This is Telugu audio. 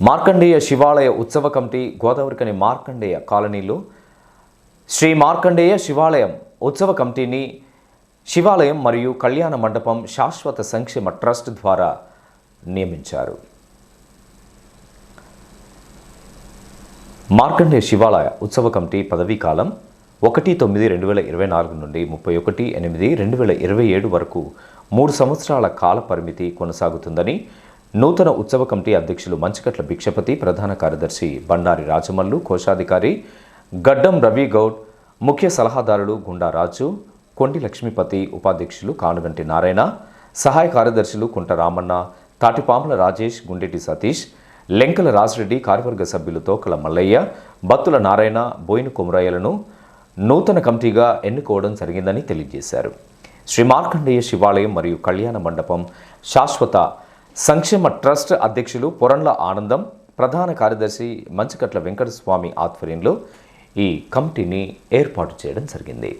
మార్కండేయ శివాలయ ఉత్సవ కమిటీ గోదావరికని మార్కండేయ కాలనీలో శ్రీ మార్కండేయ శివాలయం ఉత్సవ కమిటీని శివాలయం మరియు కళ్యాణ మండపం శాశ్వత సంక్షేమ ట్రస్ట్ ద్వారా నియమించారు. మార్కండేయ శివాలయ ఉత్సవ కమిటీ పదవీ కాలం ఒకటి తొమ్మిది రెండు వేల ఇరవై నాలుగు నుండి ముప్పై ఒకటి ఎనిమిది రెండు వేల ఇరవై ఏడు వరకు మూడు సంవత్సరాల కాల పరిమితి కొనసాగుతుందని నూతన ఉత్సవ కమిటీ అధ్యక్షులు మంచికట్ల భిక్షపతి ప్రధాన కార్యదర్శి బండారి రాజమల్లు కోశాధికారి గడ్డం రవి గౌడ్ ముఖ్య సలహాదారులు గుండా రాజు కొండి లక్ష్మీపతి ఉపాధ్యక్షులు కానుగంటి నారాయణ సహాయ కార్యదర్శులు కుంట రామన్న తాటిపాముల రాజేష్ గుండెటి సతీష్ లెంకల రాజిరెడ్డి కార్యవర్గ సభ్యులు తోకల మల్లయ్య బత్తుల నారాయణ బోయిన కుమరయ్యలను నూతన కమిటీగా ఎన్నుకోవడం జరిగిందని తెలియజేశారు. శ్రీ మార్కండేయ శివాలయం మరియు కళ్యాణ మండపం శాశ్వత సంక్షేమ ట్రస్ట్ అధ్యక్షులు పొరంల ఆనందం ప్రధాన కార్యదర్శి మంచికట్ల వెంకటస్వామి ఆధ్వర్యంలో ఈ కమిటీని ఏర్పాటు చేయడం జరిగింది.